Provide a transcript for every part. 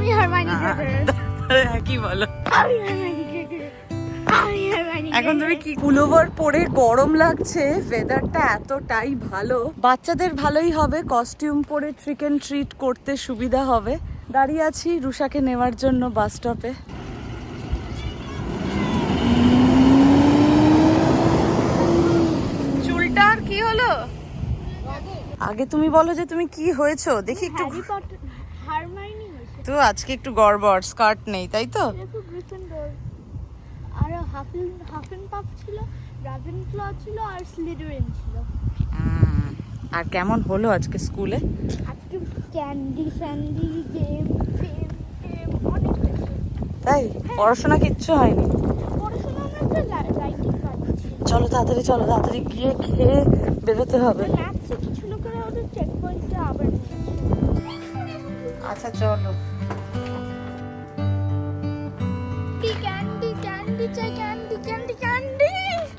আমি হারমানি কি বলো। আমি হারমানি এখন তুমি কি পুলোভার পরে গরম লাগছে? ওয়েদারটা এতটাই ভালো। বাচ্চাদের ভালোই হবে কস্টিউম পরে ট্রিক এন্ড ট্রিট করতে সুবিধা হবে। দাঁড়িয়ে আছি রুষাকে নেওয়ার জন্য বাস স্টপে চুলটার কি হলো? আগে তুমি বলো যে তুমি কি হয়েছো? দেখি একটু হারমাইনি তো আজকে একটু গড়বড় স্কার্ট নেই তাই তো? আর হাফিন হাফিন পাফ ছিল রাভেন ক্ল ছিল আর স্লিডারিন ছিল। আর কেমন হলো আজকে স্কুলে? আজকে ক্যান্ডি গেম তাই? পড়াশোনা কিচ্ছু হয়নি? চলো তাড়াতাড়ি চলো তাড়াতাড়ি গিয়ে খেয়ে বেরোতে হবে। ম্যাথসে কিছু ক্যান্ডি চাই candy candy candy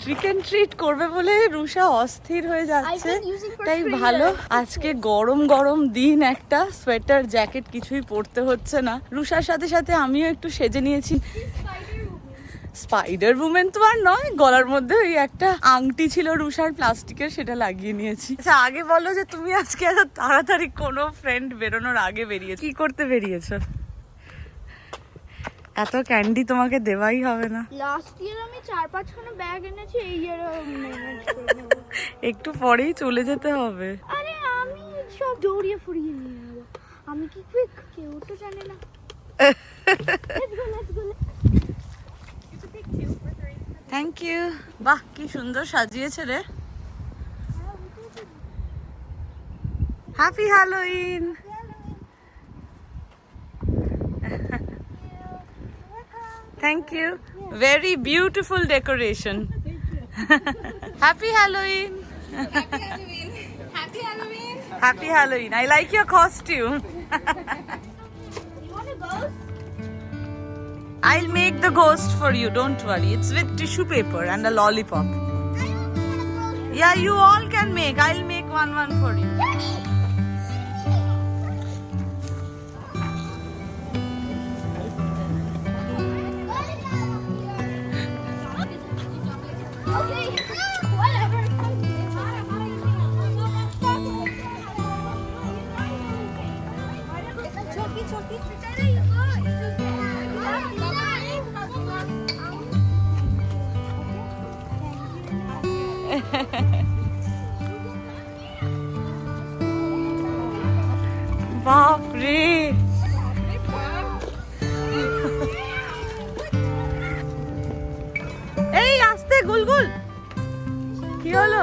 trick and treat করবে বলে রুষা অস্থির হয়ে যাচ্ছে। তাই ভালো আজকে গরম গরম দিন একটা সোয়েটার জ্যাকেট কিছুই পরতে হচ্ছে না। রুষার সাথে সাথে আমিও একটু সেজে নিয়েছি। স্পাইডার উমেন তো আর নয় গলার মধ্যে ওই একটা আংটি ছিল রুষার প্লাস্টিকের সেটা লাগিয়ে নিয়েছি। আচ্ছা আগে বলো যে তুমি আজকে এত তাড়াতাড়ি কোনো ফ্রেন্ড বেরোনোর আগে বেরিয়েছো। কি করতে বেরিয়েছো? এত ক্যান্ডি তোমাকে দেওয়াই হবে না। লাস্ট ইয়ার আমি চার পাঁচখানা ব্যাগ এনেছি এই নেব। একটু পরেই চলে যেতে হবে। আরে আমি সব দৌড়িয়ে ফুরিয়ে নিয়ে যাব। আমি কি কুইক কেউ তো জানে না। থ্যাংক ইউ বাহ কি সুন্দর সাজিয়েছে রে। Happy Halloween Thank you. Yeah. Very beautiful decoration. Happy Halloween. Happy Halloween. Happy Halloween. Happy Halloween. I like your costume. you want a ghost? I'll make the ghost for you. Don't worry. It's with tissue paper and a lollipop. I want a ghost. Yeah, you all can make. I'll make one one for you. Hehehehe Bulbul কি হলো?